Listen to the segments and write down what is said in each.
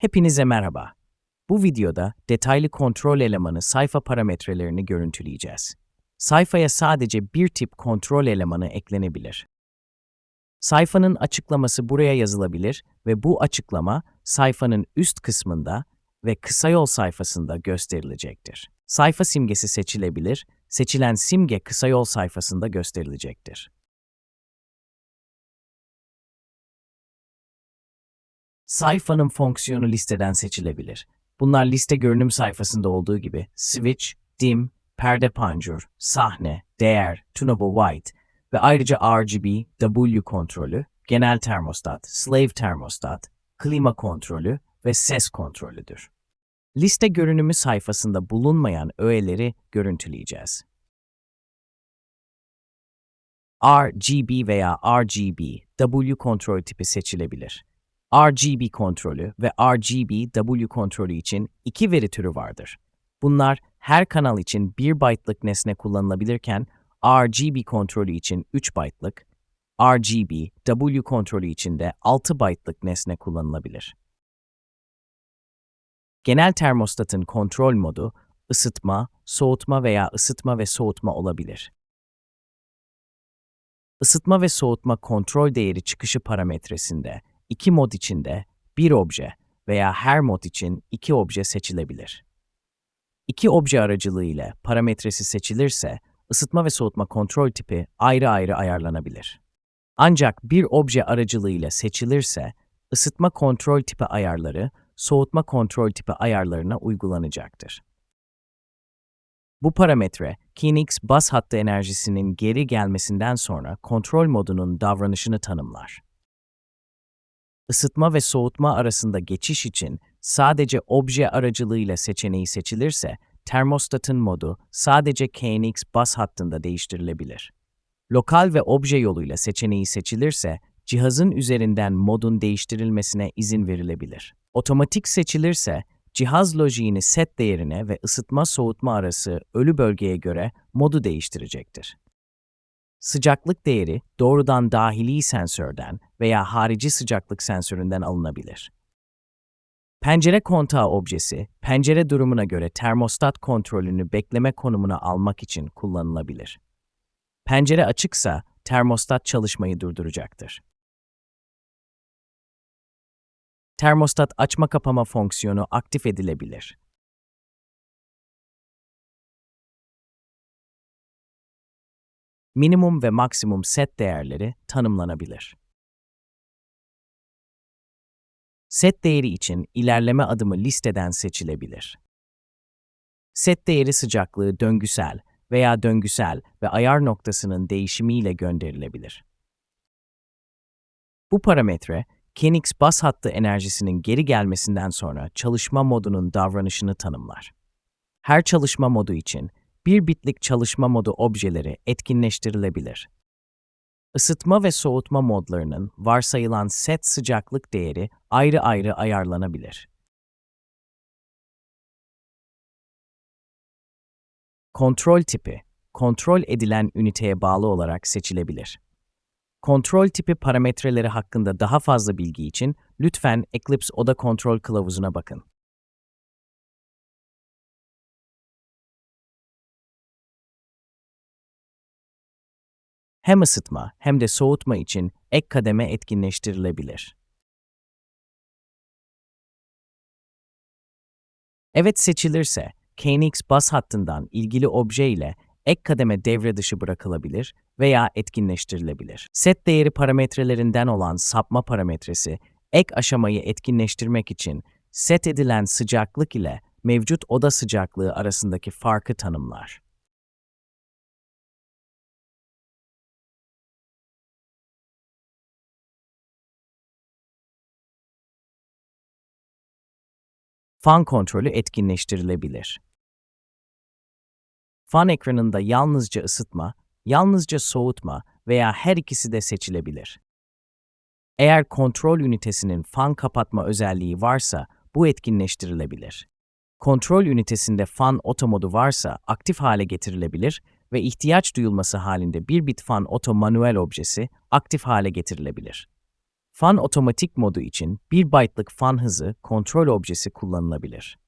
Hepinize merhaba. Bu videoda detaylı kontrol elemanı sayfa parametrelerini görüntüleyeceğiz. Sayfaya sadece bir tip kontrol elemanı eklenebilir. Sayfanın açıklaması buraya yazılabilir ve bu açıklama sayfanın üst kısmında ve kısa yol sayfasında gösterilecektir. Sayfa simgesi seçilebilir, seçilen simge kısa yol sayfasında gösterilecektir. Sayfanın fonksiyonu listeden seçilebilir. Bunlar liste görünüm sayfasında olduğu gibi switch, dim, perde panjur, sahne, değer, tunable white ve ayrıca RGB, W kontrolü, genel termostat, slave termostat, klima kontrolü ve ses kontrolüdür. Liste görünümü sayfasında bulunmayan öğeleri görüntüleyeceğiz. RGB veya RGB, W kontrol tipi seçilebilir. RGB kontrolü ve RGB W kontrolü için iki veri türü vardır. Bunlar her kanal için 1 byte'lık nesne kullanılabilirken RGB kontrolü için 3 byte'lık, RGB W kontrolü için de 6 byte'lık nesne kullanılabilir. Genel termostatın kontrol modu ısıtma, soğutma veya ısıtma ve soğutma olabilir. Isıtma ve soğutma kontrol değeri çıkışı parametresinde iki mod içinde bir obje veya her mod için iki obje seçilebilir. İki obje aracılığı ile parametresi seçilirse ısıtma ve soğutma kontrol tipi ayrı ayrı ayarlanabilir. Ancak bir obje aracılığı ile seçilirse ısıtma kontrol tipi ayarları soğutma kontrol tipi ayarlarına uygulanacaktır. Bu parametre, Kinix bas hattı enerjisinin geri gelmesinden sonra kontrol modunun davranışını tanımlar. Isıtma ve soğutma arasında geçiş için sadece obje aracılığıyla seçeneği seçilirse, termostatın modu sadece KNX bas hattında değiştirilebilir. Lokal ve obje yoluyla seçeneği seçilirse, cihazın üzerinden modun değiştirilmesine izin verilebilir. Otomatik seçilirse, cihaz lojiğini set değerine ve ısıtma soğutma arası ölü bölgeye göre modu değiştirecektir. Sıcaklık değeri doğrudan dahili sensörden veya harici sıcaklık sensöründen alınabilir. Pencere kontağı objesi, pencere durumuna göre termostat kontrolünü bekleme konumuna almak için kullanılabilir. Pencere açıksa termostat çalışmayı durduracaktır. Termostat açma kapama fonksiyonu aktif edilebilir. Minimum ve maksimum set değerleri tanımlanabilir. Set değeri için ilerleme adımı listeden seçilebilir. Set değeri sıcaklığı döngüsel veya döngüsel ve ayar noktasının değişimiyle gönderilebilir. Bu parametre, Kenix bas hattı enerjisinin geri gelmesinden sonra çalışma modunun davranışını tanımlar. Her çalışma modu için bir bitlik çalışma modu objeleri etkinleştirilebilir. Isıtma ve soğutma modlarının varsayılan set sıcaklık değeri ayrı ayrı ayarlanabilir. Kontrol tipi, kontrol edilen üniteye bağlı olarak seçilebilir. Kontrol tipi parametreleri hakkında daha fazla bilgi için lütfen Eclipse Oda Kontrol Kılavuzu'na bakın. Hem ısıtma hem de soğutma için ek kademe etkinleştirilebilir. Evet seçilirse, KNX bas hattından ilgili obje ile ek kademe devre dışı bırakılabilir veya etkinleştirilebilir. Set değeri parametrelerinden olan sapma parametresi, ek aşamayı etkinleştirmek için set edilen sıcaklık ile mevcut oda sıcaklığı arasındaki farkı tanımlar. Fan kontrolü etkinleştirilebilir. Fan ekranında yalnızca ısıtma, yalnızca soğutma veya her ikisi de seçilebilir. Eğer kontrol ünitesinin fan kapatma özelliği varsa bu etkinleştirilebilir. Kontrol ünitesinde fan otomodu varsa aktif hale getirilebilir ve ihtiyaç duyulması halinde bir bit fan oto manuel objesi aktif hale getirilebilir. Fan otomatik modu için 1 byte'lık fan hızı kontrol objesi kullanılabilir.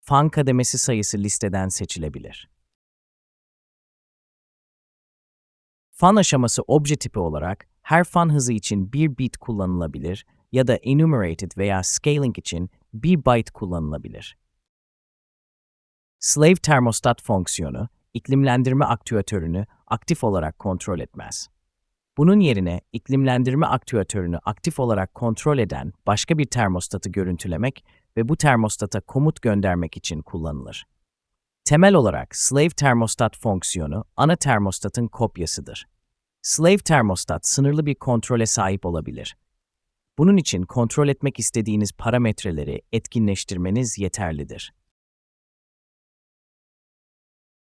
Fan kademesi sayısı listeden seçilebilir. Fan aşaması obje tipi olarak her fan hızı için 1 bit kullanılabilir ya da enumerated veya scaling için 1 byte kullanılabilir. Slave termostat fonksiyonu, iklimlendirme aktüatörünü aktif olarak kontrol etmez. Bunun yerine iklimlendirme aktüatörünü aktif olarak kontrol eden başka bir termostatı görüntülemek ve bu termostata komut göndermek için kullanılır. Temel olarak slave termostat fonksiyonu ana termostatın kopyasıdır. Slave termostat sınırlı bir kontrole sahip olabilir. Bunun için kontrol etmek istediğiniz parametreleri etkinleştirmeniz yeterlidir.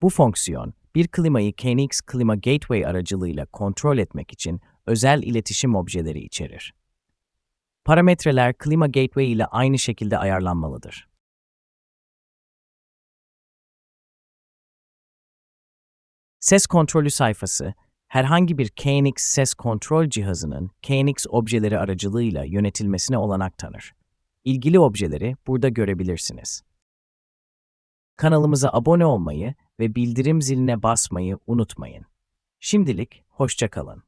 Bu fonksiyon, bir klimayı KNX Klima Gateway aracılığıyla kontrol etmek için özel iletişim objeleri içerir. Parametreler Klima Gateway ile aynı şekilde ayarlanmalıdır. Ses kontrolü sayfası, herhangi bir KNX ses kontrol cihazının KNX objeleri aracılığıyla yönetilmesine olanak tanır. İlgili objeleri burada görebilirsiniz. Kanalımıza abone olmayı ve bildirim ziline basmayı unutmayın. Şimdilik hoşça kalın.